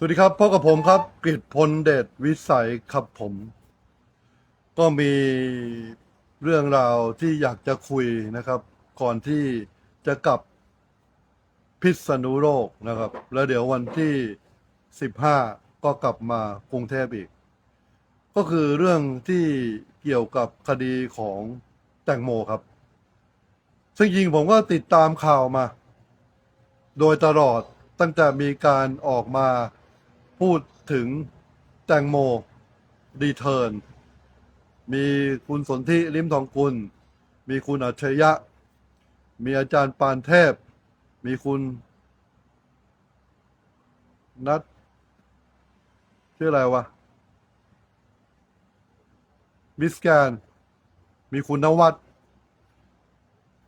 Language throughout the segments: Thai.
สวัสดีครับพบกับผมครับกฤษพลเดชวิสัยครับผม ก็มีเรื่องราวที่อยากจะคุยนะครับ ก่อนที่จะกลับพิษณุโลกนะครับ แล้วเดี๋ยววันที่ 15 ก็กลับมากรุงเทพอีก ก็คือเรื่องที่เกี่ยวกับคดีของแตงโมครับ ซึ่งจริงผมก็ติดตามข่าวมา โดยตลอดตั้งแต่มีการออกมา พูดถึงแตงโมรีเทิร์นมีคุณสนธิลิมทองกุล มีคุณอัจฉริยะ มีอาจารย์ปานเทพ มีคุณนัทชื่ออะไรวะมิสแกน มีคุณนวัด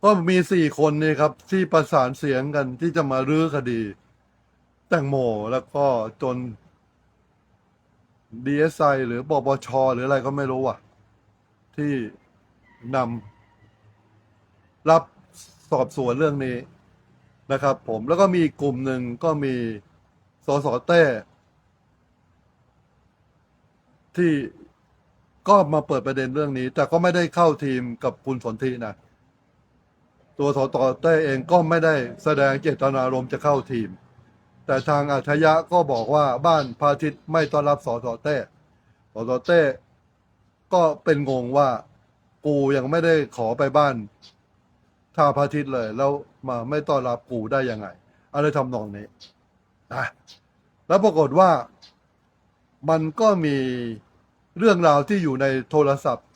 ก็มีสี่คนนี่ครับ ที่ประสานเสียงกันที่จะมารื้อคดี แตงโมแล้วก็จน DSI หรือปปชหรืออะไรก็ไม่รู้อะ ที่นำรับสอบสวนเรื่องนี้นะครับ ผมแล้วก็มีกกลุ่มหนึ่งก็มีสสเต้ที่ก็มาเปิดประเด็นเรื่องนี้ แต่ก็ไม่ได้เข้าทีมกับคุณสนธินะ ตัวสตเต้เองก็ไม่ได้แสดงเจตนารมณ์จะเข้าทีม แต่ทางอัจฉยะก็บอกว่าบ้านพาทิตย์ไม่ต้อนรับสสเต้สสเต้ก็เป็นงงว่ากูยังไม่ได้ขอไปบ้านท่าพาทิตย์เลย แล้วมาไม่ต้อนรับกูได้ยังไง อะไรทำนองนี้นะแล้วปรากฏว่ามันก็มีเรื่องราวที่อยู่ในโทรศัพท์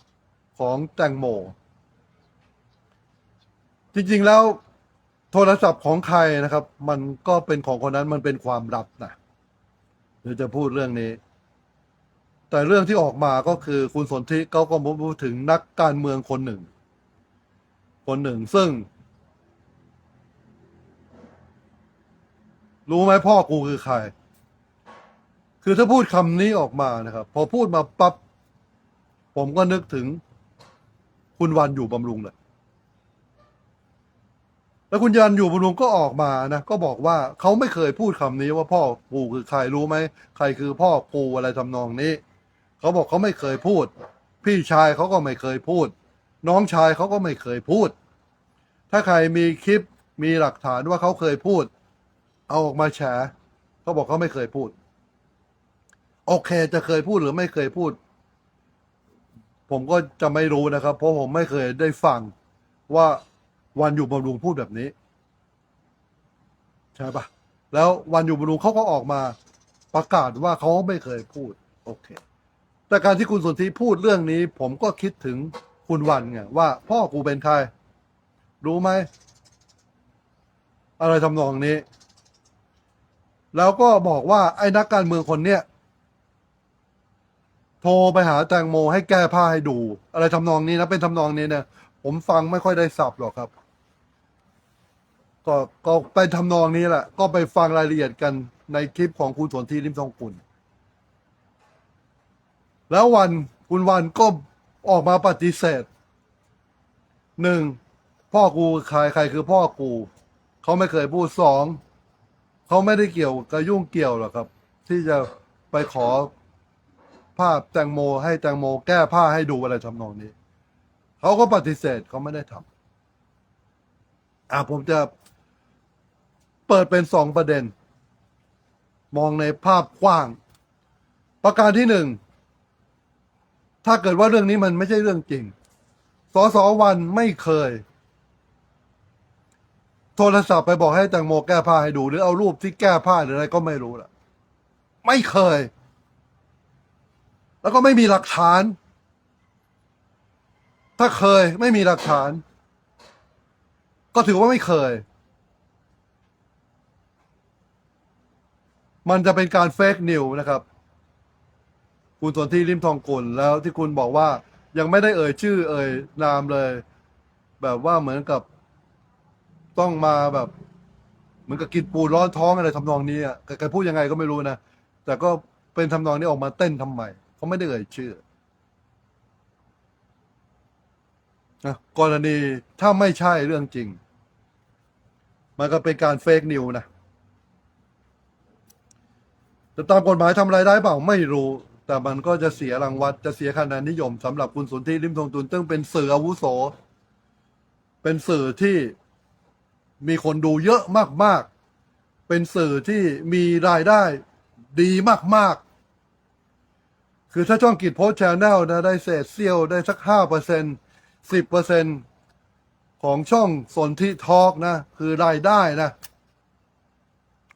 ของแตงโม จริงๆแล้ว โทรศัพท์ของใครนะครับ มันก็เป็นของคนนั้นมันเป็นความลับนะเดี๋ยวจะพูดเรื่องนี้ แต่เรื่องที่ออกมาก็คือคุณสนธิเขาก็พูดถึงนักการเมืองคนหนึ่ง คนหนึ่งซึ่ง รู้ไหมพ่อกูคือใคร คือถ้าพูดคำนี้ออกมานะครับ พอพูดมาปั๊บผมก็นึกถึง คุณวันอยู่บำรุงเลย แล้วคุณยันอยู่บำรุงก็ออกมานะก็บอกว่าเขาไม่เคยพูดคำนี้ว่าพ่อกูคือใครรู้ไหมใครคือพ่อกูอะไรทำนองนี้เขาบอกเขาไม่เคยพูด พี่ชายเขาก็ไม่เคยพูด น้องชายเขาก็ไม่เคยพูด ถ้าใครมีคลิปมีหลักฐานว่าเขาเคยพูด เอาออกมาแฉเขาบอกเขาไม่เคยพูด โอเคจะเคยพูดหรือไม่เคยพูด ผมก็จะไม่รู้นะครับ เพราะผมไม่เคยได้ฟังว่า วันอยู่บำรุงพูดแบบนี้ ใช่ปะแล้ววันอยู่บำรุงเขาก็ออกมาประกาศว่าเขาไม่เคยพูด โอเค แต่การที่คุณสนธิพูดเรื่องนี้ ผมก็คิดถึงคุณวันไงว่า พ่อกูเป็นใคร รู้ไหม อะไรทำนองนี้ แล้วก็บอกว่าไอ้นักการเมืองคนเนี้ยโทรไปหาแตงโมให้แก้ผ้าให้ดู อะไรทำนองนี้นะเป็นทำนองนี้เนี่ยผมฟังไม่ค่อยได้สับหรอกครับ ก็ก็ไปทำนองนี้แหละ ก็ไปฟังรายละเอียดกันในคลิปของคุณสนธิริมทองกุลแล้ววันคุณวันก็ออกมาปฏิเสธหนึ่งพ่อกูใครใครคือพ่อกู เขาไม่เคยพูดสองเขาไม่ได้เกี่ยวกับยุ่งเกี่ยวหรอกครับ ที่จะไปขอภาพแตงโม ให้แตงโม แก้ผ้าให้ดูอะไรทำนองนี้ เขาก็ปฏิเสธเขาไม่ได้ทำอะผมจะ เปิดเป็นสองประเด็น มองในภาพกว้าง ประการที่หนึ่งถ้าเกิดว่าเรื่องนี้มันไม่ใช่เรื่องจริง สสวันไม่เคย โทรศัพท์ไปบอกให้แตงโมแก้ผ้าให้ดู หรือเอารูปที่แก้ผ้าหรืออะไรก็ไม่รู้ล่ะไม่เคย แล้วก็ไม่มีหลักฐาน ถ้าเคยไม่มีหลักฐาน ก็ถือว่าไม่เคย มันจะเป็นการเฟกนิวนะครับ คุณสนที่ริมทองกุลแล้วที่คุณบอกว่ายังไม่ได้เอ่ยชื่อ เอ่ยนามเลย แบบว่าเหมือนกับต้องมาแบบเหมือนกับกินปูร้อนท้องอะไรทำนองนี้อะแกพูดยังไงก็ไม่รู้นะ แต่ก็เป็นทำนองนี้ออกมาเต้นทำไมเขาไม่ได้เอ่ยชื่อนะกรณีถ้าไม่ใช่เรื่องจริง มันก็เป็นการเฟกนิวนะ จะตามกฎหมายทำอะไรได้เปล่าไม่รู้ แต่มันก็จะเสียรางวัลจะเสียคะแนนนิยมสำหรับคุณสุนทรีริมทองตุนซึ่งเป็นสื่ออาวุโส เป็นสื่อที่มีคนดูเยอะมากๆ เป็นสื่อที่มีรายได้ดีมากๆ คือถ้าช่องกิจโพสชแนลนะได้เศษเสี้ยวได้สักห้าเปอร์เซ็นสิบเปอร์เซ็นของช่องสนทิทอกนะ คือรายได้นะ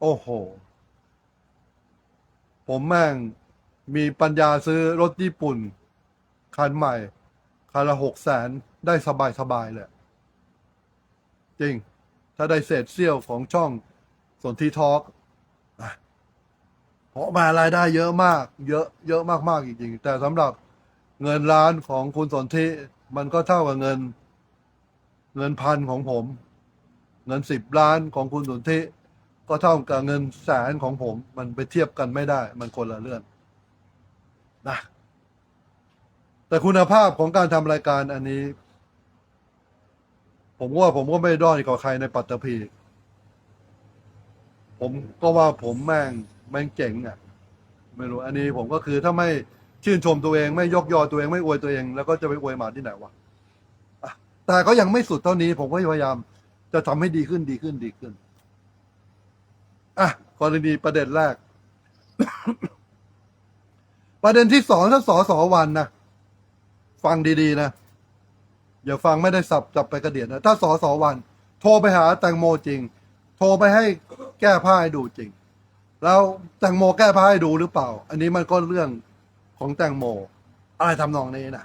โอ้โห ผมแม่งมีปัญญาซื้อรถญี่ปุ่น คันใหม่ คันละหกแสนได้สบายสบายเลยจริง ถ้าได้เศษเสี้ยวของช่องสนทีทอล์กเพราะมารายได้เยอะมาก เยอะเยอะมากๆจริงๆแต่สำหรับเงินล้านของคุณสนธิมันก็เท่ากับเงิน เงินพันของผม เงินสิบล้านของคุณสนธิ ก็เท่ากับเงินแสนของผม มันไปเทียบกันไม่ได้ มันคนละเรื่องนะแต่คุณภาพของการทำรายการอันนี้ ผมว่าผมก็ไม่ด้อยกว่าใครในปัตตภีผมก็ว่าผมแม่งแม่งเจ๋งอะ ไม่รู้ อันนี้ผมก็คือถ้าไม่ชื่นชมตัวเองไม่ยกยอตัวเองไม่อวยตัวเอง แล้วก็จะไปอวยหมาที่ไหนวะอะแต่ก็ยังไม่สุดเท่านี้ ผมก็พยายาม จะทำให้ดีขึ้นดีขึ้นดีขึ้น อะกรณีประเด็นแรก ประเด็นที่สองถ้าสอสอวันนะฟังดีๆนะอย่าฟังไม่ได้สับจับไปกระเดียดนะถ้าสอสอวัน โทรไปหาแตงโมจริง โทรไปให้แก้ผ้าให้ดูจริง แล้วแตงโมแก้ผ้าให้ดูหรือเปล่า อันนี้มันก็เรื่องของแตงโม อะไรทำนองนี้นะ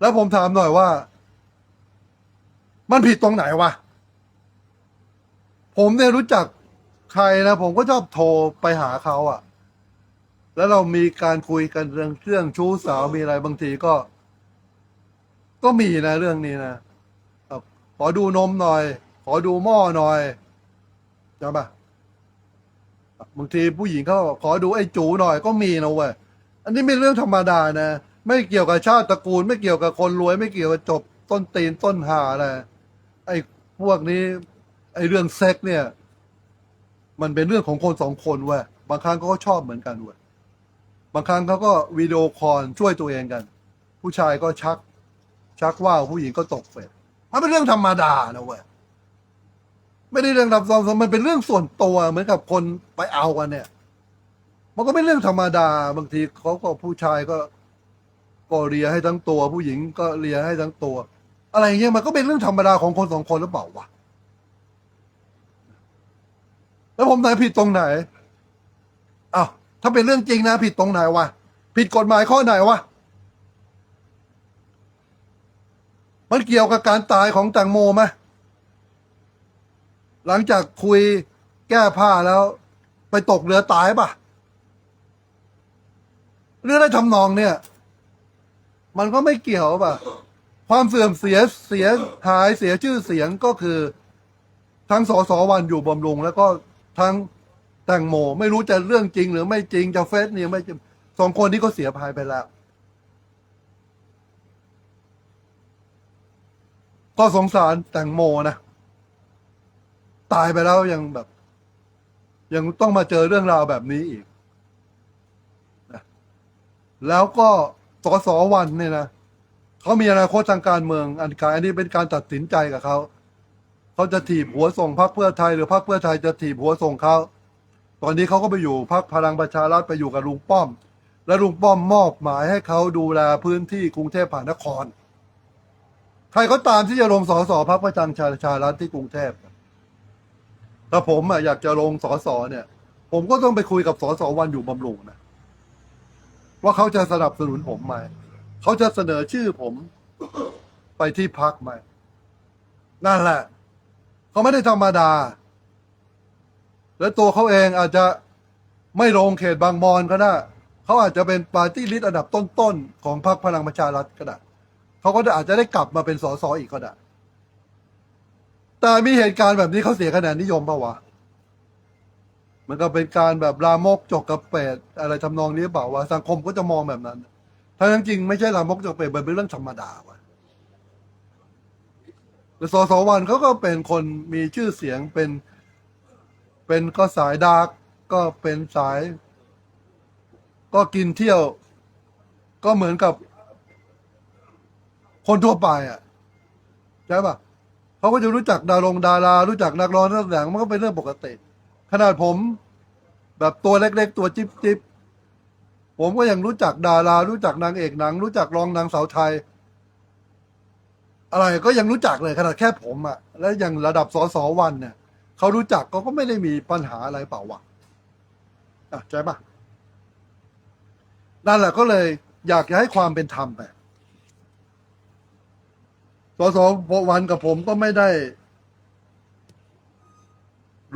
แล้วผมถามหน่อยว่า มันผิดตรงไหนวะ ผมเนี่ยรู้จักใครนะ ผมก็ชอบโทรไปหาเขาอะแล้วเรามีการคุยกันเรื่องเรื่องชู้สาวมีอะไรบางทีก็ ก็มีนะเรื่องนี้นะขอดูนมหน่อย ขอดูหม้อหน่อยใช่ปะบางทีผู้หญิงเขาขอดูไอ้จูหน่อยก็มีนะเว้ยอันนี้เป็นเรื่องธรรมดานะไม่เกี่ยวกับชาติตระกูล ไม่เกี่ยวกับคนรวย ไม่เกี่ยวกับจบต้นตีนต้นหาอะไรไอ้พวกนี้ ไอ้เรื่องเซ็กเนี่ย มันเป็นเรื่องของคนสองคนเว้ยบางครั้งเขาก็ชอบเหมือนกันเว้ยบางครั้งเขาก็วิดีโอคอลช่วยตัวเองกัน ผู้ชายก็ชัก ชักว่าวผู้หญิงก็ตกเฟดมันเป็นเรื่องธรรมดานะเว้ยไม่ได้เรื่องดับซ้อนมันเป็นเรื่องส่วนตัวเหมือนกับคนไปเอากันเนี่ย มันก็เป็นเรื่องธรรมดา บางทีเขาก็ผู้ชายก็ก็เลียให้ทั้งตัว ผู้หญิงก็เลียให้ทั้งตัว อะไรอย่างเงี้ยมันก็เป็นเรื่องธรรมดาของคนสองคนหรือเปล่าวะ แล้วผมไหนผิดตรงไหนอ้าวถ้าเป็นเรื่องจริงนะ ผิดตรงไหนวะผิดกฎหมายข้อไหนวะมันเกี่ยวกับการตายของแตงโมไหมหลังจากคุยแก้ผ้าแล้ว ไปตกเรือตายป่ะเรื่องอะไรทำนองเนี่ย มันก็ไม่เกี่ยวป่ะความเสื่อมเสียเสียหายเสียชื่อเสียงก็คือ ทั้งสสวันอยู่บำรุงแล้วก็ ทั้งแตงโม ไม่รู้จะเรื่องจริงหรือไม่จริงจะเฟซเนี่ยไม่จริงสองคนนี้ก็เสียภายไปแล้ว ก็สงสารแตงโมนะ ตายไปแล้วยังแบบ ยังต้องมาเจอเรื่องราวแบบนี้อีกนะแล้วก็สสวันเนี่ยนะเขามีอนาคตทางการเมืองอันการอันนี้เป็นการตัดสินใจกับเขา เขาจะถีบหัวส่งพรรคเพื่อไทยหรือพรรคเพื่อไทยจะถีบหัวส่งเขาตอนนี้เขาก็ไปอยู่พรรคพลังประชารัฐไปอยู่กับลุงป้อม และลุงป้อมมอบหมายให้เขาดูแลพื้นที่กรุงเทพมหานคร ใครก็ตามที่จะลงสอสอพักประจังชาชารัฐที่กรุงเทพถ้าผมอะอยากจะลงสอสอเนี่ย ผมก็ต้องไปคุยกับสอสอวันอยู่บำรุงนะว่าเขาจะสนับสนุนผมไหมเขาจะเสนอชื่อผมไปที่พักไหมนั่นแหละ เขาไม่ได้ธรรมดา และตัวเขาเองอาจจะไม่ลงเขตบางมอนก็ได้เขาอาจจะเป็นปาร์ตี้ลิสต์อันดับต้นๆของพรรคพลังประชารัฐก็ได้เขาก็อาจจะได้กลับมาเป็นสสอีกก็ได้แต่มีเหตุการณ์แบบนี้เขาเสียคะแนนนิยมปะวะมันก็เป็นการแบบลามกจกกระเปดอะไรทำนองนี้เปล่าวะสังคมก็จะมองแบบนั้นทั้งจริงไม่ใช่ลามกจกกระเปดมันเป็นเรื่องธรรมดาวะ แต่สสวันเขาก็เป็นคนมีชื่อเสียงเป็น เป็นก็สายดาร์กก็เป็นสาย ก็กินเที่ยว ก็เหมือนกับ คนทั่วไปอะใช่ปะเขาก็จะรู้จักดารงดารา รู้จักนักร้องนักแสดงมันก็เป็นเรื่องปกติ ขนาดผม แบบตัวเล็กๆ ตัวจิ๊บจิบผมก็ยังรู้จักดารา รู้จักนางเอกหนัง รู้จักรองนางสาวไทย อะไรก็ยังรู้จักเลยขนาดแค่ผมอะแล้วอย่างระดับสสวันเนี่ยเขารู้จักเขาก็ไม่ได้มีปัญหาอะไรเปล่าวะอะใช่ปะนั่นแหละก็เลยอยากจะให้ความเป็นธรรมไปสสวันกับผมก็ไม่ได้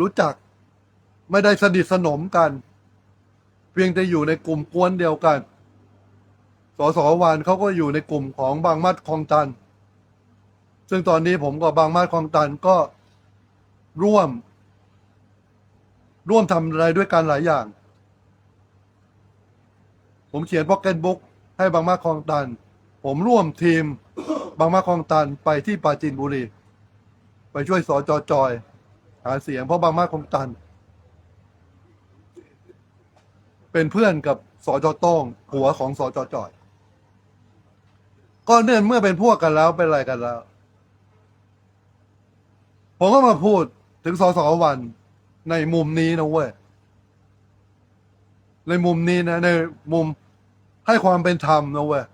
รู้จัก ไม่ได้สนิทสนมกัน เพียงแต่อยู่ในกลุ่มกวนเดียวกันสสวานเขาก็อยู่ในกลุ่มของบางมัดคลองตัน ซึ่งตอนนี้ผมกับบางมาดคลองตันก็ร่วม ร่วมทำอะไรด้วยกันหลายอย่าง ผมเขียนพ็อกเก็ตบุ๊กให้บางมาดคลองตัน ผมร่วมทีมบางมาดคลองตันไปที่ปราจีนบุรี ไปช่วยสอจอจอย หาเสียงเพราะบางมาดคลองตัน เป็นเพื่อนกับสอจอต้องหัวของสอจอจอย ก็เนื่องเมื่อเป็นพวกกันแล้วเป็นอะไรกันแล้ว ผมก็มาพูดถึงสสวัน ในมุมนี้นะเว้ย ในมุมนี้นะ ในมุมให้ความเป็นธรรมนะเว้ย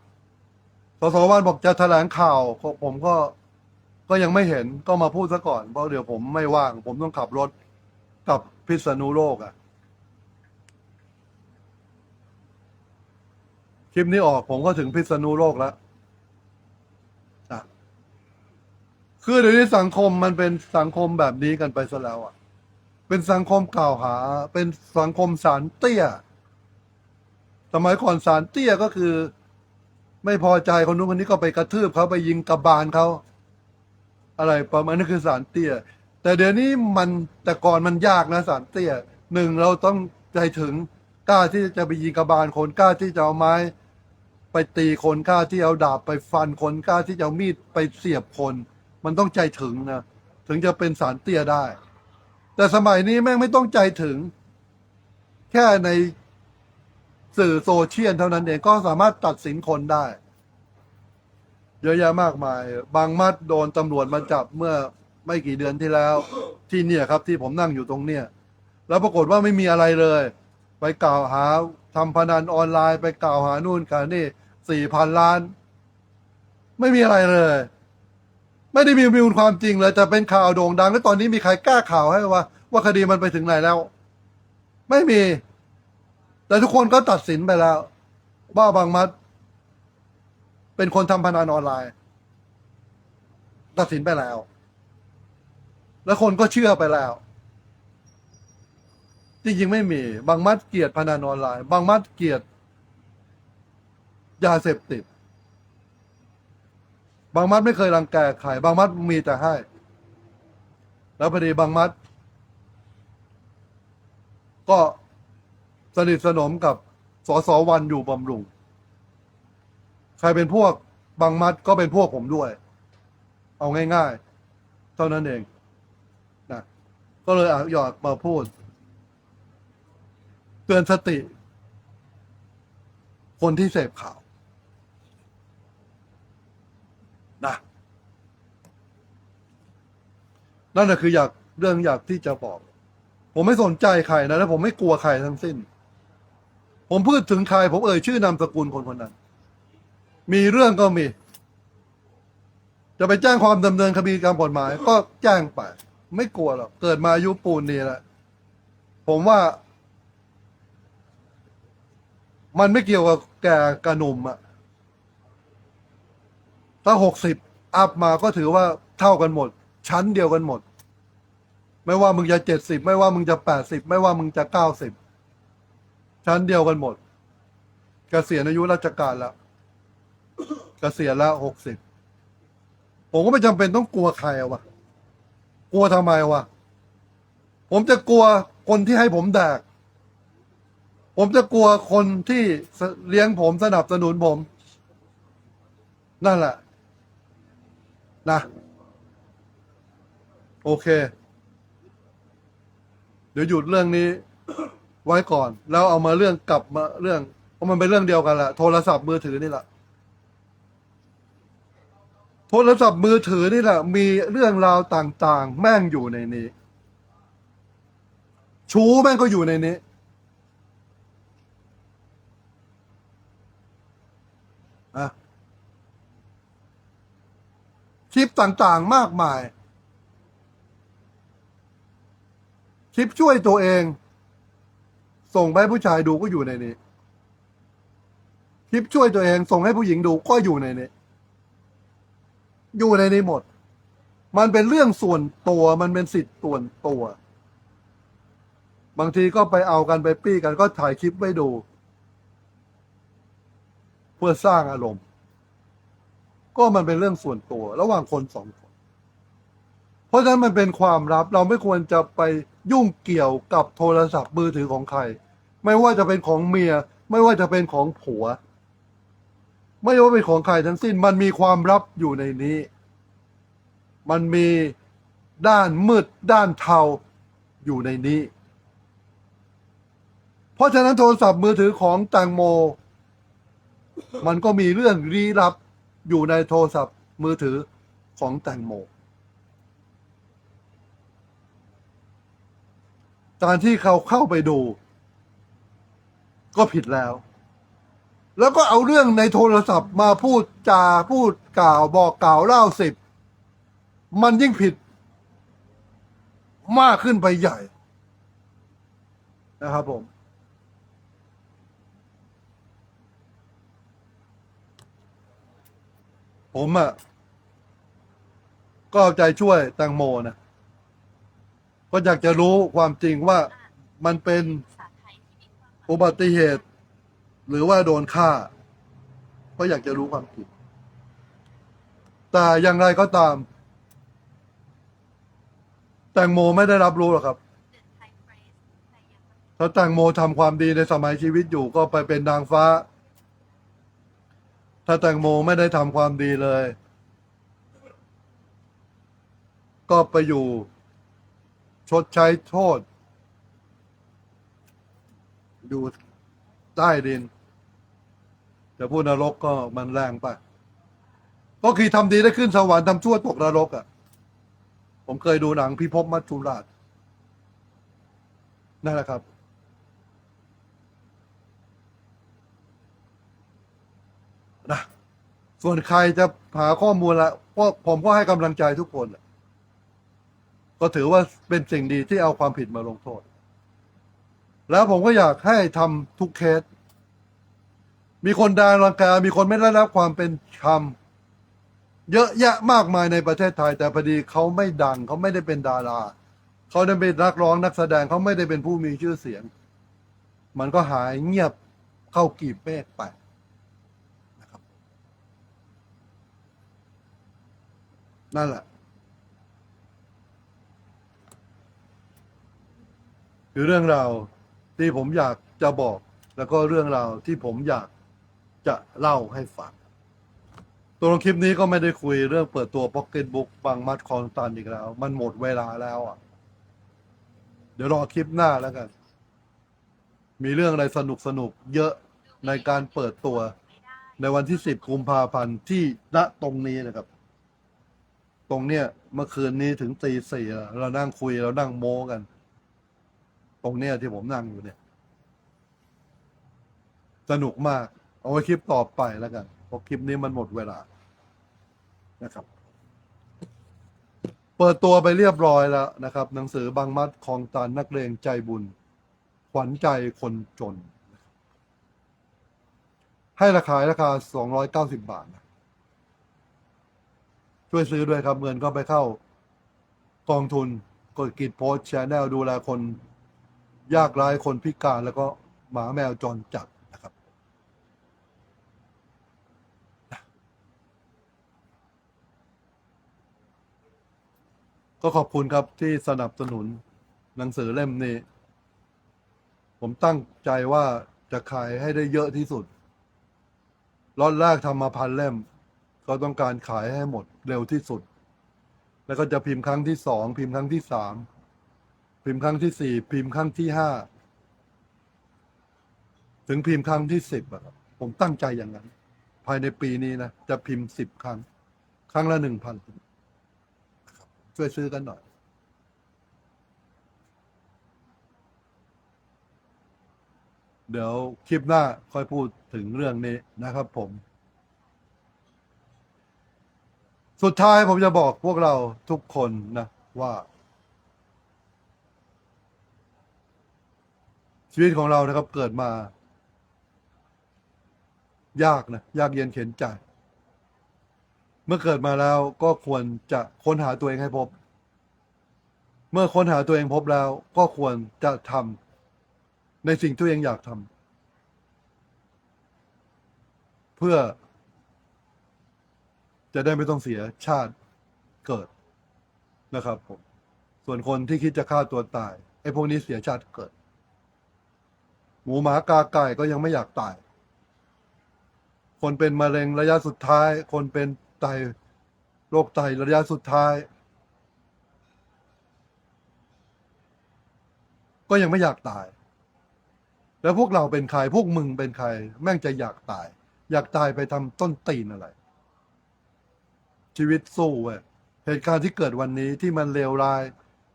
สสวันบอกจะแถลงข่าว ผมก็ก็ยังไม่เห็นก็มาพูดซะก่อน เพราะเดี๋ยวผมไม่ว่าง ผมต้องขับรถกับพิษณุโลกอะ่ะ คลิปนี้ออกผมก็ถึงพิษณุโลกแล้วอะ คือเดี๋ยวนี้สังคมมันเป็นสังคมแบบนี้กันไปซะแล้วอะ เป็นสังคมกล่าวหา เป็นสังคมสารเตี้ย สมัยก่อนสารเตี้ยก็คือ ไม่พอใจคนนู้นคนนี้ก็ไปกระทืบเขาไปยิงกระบาลเขาอะไรประมาณนั้นคือสารเตี้ย แต่เดี๋ยวนี้มันแต่ก่อนมันยากนะสารเตี้ยหนึ่งเราต้องใจถึงกล้าที่จะไปยิงกระบาลคนกล้าที่จะเอาไม้ ไปตีคนกล้าที่เอาดาบไปฟันคนกล้าที่จะเอามีดไปเสียบคน มันต้องใจถึงนะถึงจะเป็นสารเตี้ยได้ แต่สมัยนี้แม่งไม่ต้องใจถึง แค่ในสื่อโซเชียลเท่านั้นเองก็สามารถตัดสินคนได้ เยอะแยะมากมาย บางมัดโดนตำรวจมาจับเมื่อไม่กี่เดือนที่แล้ว ที่เนี่ยครับ ที่ผมนั่งอยู่ตรงเนี่ย แล้วปรากฏว่าไม่มีอะไรเลย ไปกล่าวหาทำพนันออนไลน์ ไปกล่าวหานู่นกานี่สี่พันล้าน ไม่มีอะไรเลย ไม่ได้มีมูลความจริงเลยแต่เป็นข่าวโด่งดัง แล้วตอนนี้มีใครกล้าข่าวให้ว่า ว่าคดีมันไปถึงไหนแล้ว ไม่มี แต่ทุกคนก็ตัดสินไปแล้ว ว่าบางมัด เป็นคนทำพนันออนไลน์ ตัดสินไปแล้ว แล้วคนก็เชื่อไปแล้ว จริงๆไม่มี บางมัดเกลียดพนันออนไลน์ บางมัดเกลียดยาเสพติด บางมัดไม่เคยรังแกใครบางมัดมีแต่ให้ แล้วพอดีบางมัด ก็สนิทสนมกับสสวันอยู่บำรุง ใครเป็นพวกบางมัดก็เป็นพวกผมด้วย เอาง่ายๆ เท่านั้นเองนะก็เลยอยากมาพูด เตือนสติ คนที่เสพข่าว นะ นั่นแหะคืออยากเรื่องอยากที่จะบอก ผมไม่สนใจใครนะและผมไม่กลัวใครทั้งสิ้น ผมพูดถึงใครผมเอ่ยชื่อนามสกุลคนคนนั้น มีเรื่องก็มี จะไปแจ้งความดำเนินคดีตามกฎหมาย ก็แจ้งไป ไม่กลัวหรอกเกิดมาอายุปูนนี่แหละผมว่า มันไม่เกี่ยวกับแกกระหนุ่มอะถ้าหกสิบอัพมาก็ถือว่าเท่ากันหมด ชั้นเดียวกันหมด ไม่ว่ามึงจะเจ็ดสิบไม่ว่ามึงจะแปดสิบไม่ว่ามึงจะเก้าสิบชั้นเดียวกันหมดกเกษียณอายุราชการแล้วเกษียณแล้วหกสิบผมก็ไม่จำเป็นต้องกลัวใครวะกลัวทำไมวะผมจะกลัวคนที่ให้ผมแดก ผมจะกลัวคนที่เลี้ยงผมสนับสนุนผม นั่นแหละ นะ โอเค ดี๋ยวหยุดเรื่องนี้ไว้ก่อน แล้วเอามาเรื่องกลับมาเรื่องเพราะมันเป็นเรื่องเดียวกันแหละโทรศัพท์มือถือนี่แหละโทรศัพท์มือถือนี่แหละ มีเรื่องราวต่าง ๆ แม่งอยู่ในนี้ ชู้แม่งก็อยู่ในนี้อะคลิปต่างๆมากมาย คลิปช่วยตัวเอง ส่งไปผู้ชายดูก็อยู่ในนี้ คลิปช่วยตัวเอง ส่งให้ผู้หญิงดูก็อยู่ในนี้ อยู่ในนี้หมด มันเป็นเรื่องส่วนตัว มันเป็นสิทธิ์ส่วนตัว บางทีก็ไปเอากันไปปี้กันก็ถ่ายคลิปไว้ดู เพื่อสร้างอารมณ์ ก็มันเป็นเรื่องส่วนตัว ระหว่างคนสองคน เพราะฉะนั้นมันเป็นความลับ เราไม่ควรจะไป ยุ่งเกี่ยวกับโทรศัพท์มือถือของใคร ไม่ว่าจะเป็นของเมีย ไม่ว่าจะเป็นของผัว ไม่ว่าเป็นของใครทั้งสิ้น มันมีความลับอยู่ในนี้ มันมีด้านมืดด้านเทาอยู่ในนี้ เพราะฉะนั้นโทรศัพท์มือถือของแตงโม มันก็มีเรื่องลี้ลับอยู่ในโทรศัพท์มือถือของแตงโม การที่เขาเข้าไปดู ก็ผิดแล้ว แล้วก็เอาเรื่องในโทรศัพท์มาพูดจาพูดกล่าวบอกกล่าวเล่าสิบ มันยิ่งผิด มากขึ้นไปใหญ่ นะครับผมผมอะ่ะ ก็เอาใจช่วยแตงโมนะ ก็อยากจะรู้ความจริงว่ามันเป็นอุบัติเหตุ หรือว่าโดนฆ่า ก็อยากจะรู้ความจริงแต่อย่างไรก็ตาม แตงโมไม่ได้รับรู้หรอกครับ ถ้าแตงโมทำความดีในสมัยชีวิตอยู่ก็ไปเป็นนางฟ้า ถ้าแตงโมไม่ได้ทำความดีเลย ก็ไปอยู่ ชดใช้โทษ อยู่ใต้ดินแต่พูดนรกก็มันแรงไปก็คือทำดีได้ขึ้นสวรรค์ทำชั่วตกนรกอะ่ะ ผมเคยดูหนังพิภพมัจจุราชนั่นแหละครับ นะ ส่วนใครจะหาข้อมูลละก็ผมก็ให้กำลังใจทุกคนแหละ ก็ถือว่าเป็นสิ่งดีที่เอาความผิดมาลงโทษ แล้วผมก็อยากให้ทำทุกเคส มีคนดารังกา มีคนไม่ได้รับความเป็นธรรมเยอะแยะมากมายในประเทศไทย แต่พอดีเขาไม่ดังเขาไม่ได้เป็นดาราเขาได้เป็นนักร้องนักแสดงเขาไม่ได้เป็นผู้มีชื่อเสียง มันก็หายเงียบเข้ากีบเมฆไปนั่นแหละ คือเรื่องราวที่ผมอยากจะบอก แล้วก็เรื่องราวที่ผมอยากจะเล่าให้ฟังตัวลงคลิปนี้ก็ไม่ได้คุยเรื่องเปิดตัวพ็อกเก็ตบุ๊กบางมัดคอนตันอีกแล้ว มันหมดเวลาแล้วอะ เดี๋ยวรอคลิปหน้าแล้วกัน มีเรื่องอะไรสนุกสนุกๆเยอะในการเปิดตัวในวันที่สิบกุมภาพันธ์ที่ณตรงนี้นะครับ ตรงเนี้ยเมื่อคืนนี้ถึงตีสี่เรานั่งคุยเรานั่งโม้กัน ตรงเนี้ยที่ผมนั่งอยู่เนี่ย สนุกมาก เอาไว้คลิปต่อไปแล้วกันเพราะคลิปนี้มันหมดเวลานะครับ เปิดตัวไปเรียบร้อยแล้วนะครับ หนังสือบางมัดคองตันนักเลงใจบุญ ขวัญใจคนจน ให้ราคาราคาสองร้อยเก้าสิบบาทนะช่วยซื้อด้วยครับเงินก็ไปเข้ากองทุนกดกิจโพสแชนแนลดูแลคน ยากไร้คนพิการแล้วก็หมาแมวจรจัดนะครับ ก็ขอบคุณครับที่สนับสนุนหนังสือเล่มนี้ ผมตั้งใจว่าจะขายให้ได้เยอะที่สุดล็อตแรกทำมาพันเล่ม ก็ต้องการขายให้หมดเร็วที่สุด แล้วก็จะพิมพ์ครั้งที่สองพิมพ์ครั้งที่สาม พิมพ์ครั้งที่สี่พิมพ์ครั้งที่ห้าถึงพิมพ์ครั้งที่สิบอะครับผมตั้งใจอย่างนั้น ภายในปีนี้นะ จะพิมพ์สิบครั้ง ครั้งละหนึ่งพันช่วยซื้อกันหน่อย เดี๋ยวคลิปหน้าค่อยพูดถึงเรื่องนี้นะครับผม สุดท้ายผมจะบอกพวกเราทุกคนนะว่า ชีวิตของเรานะครับเกิดมา ยากนะยากเย็นเข็นใจเมื่อเกิดมาแล้วก็ควรจะค้นหาตัวเองให้พบ เมื่อค้นหาตัวเองพบแล้ว ก็ควรจะทำในสิ่งที่ตัวเองอยากทำเพื่อ จะได้ไม่ต้องเสียชาติเกิดนะครับผมส่วนคนที่คิดจะฆ่าตัวตายไอ้พวกนี้เสียชาติเกิด หมูหมากาไก่ก็ยังไม่อยากตาย คนเป็นมะเร็งระยะสุดท้าย คนเป็นไตโรคไตระยะสุดท้าย ก็ยังไม่อยากตาย แล้วพวกเราเป็นใครพวกมึงเป็นใคร แม่งจะอยากตาย อยากตายไปทำต้นตีนอะไร ชีวิตสู้เว้ยเหตุการณ์ที่เกิดวันนี้ที่มันเลวร้าย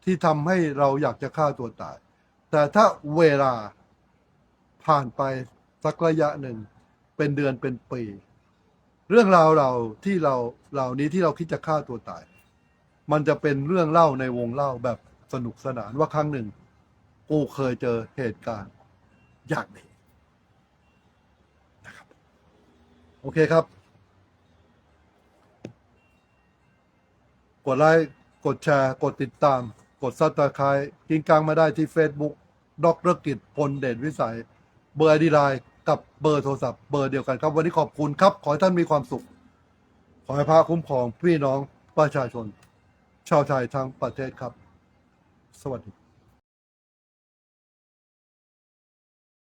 ที่ทำให้เราอยากจะฆ่าตัวตาย แต่ถ้าเวลา ผ่านไปสักระยะหนึ่ง เป็นเดือนเป็นปี เรื่องราวเราที่เราเหล่านี้ที่เราคิดจะฆ่าตัวตาย มันจะเป็นเรื่องเล่าในวงเล่าแบบสนุกสนานว่าครั้งหนึ่ง กูเคยเจอเหตุการณ์อย่างนี้นะครับ โอเคครับ กดไลค์กดแชร์กดติดตาม กดซับสไครต์กินกลางมาได้ที่ Facebook ดรกิจพลเดชวิสัย เบอร์ไอดีไลน์กับเบอร์โทรศัพท์เบอร์เดียวกันครับวันนี้ขอบคุณครับ ขอให้ท่านมีความสุข ขอให้พระคุ้มครองพี่น้องประชาชน ชาวไทยทั้งประเทศครับ สวัสดี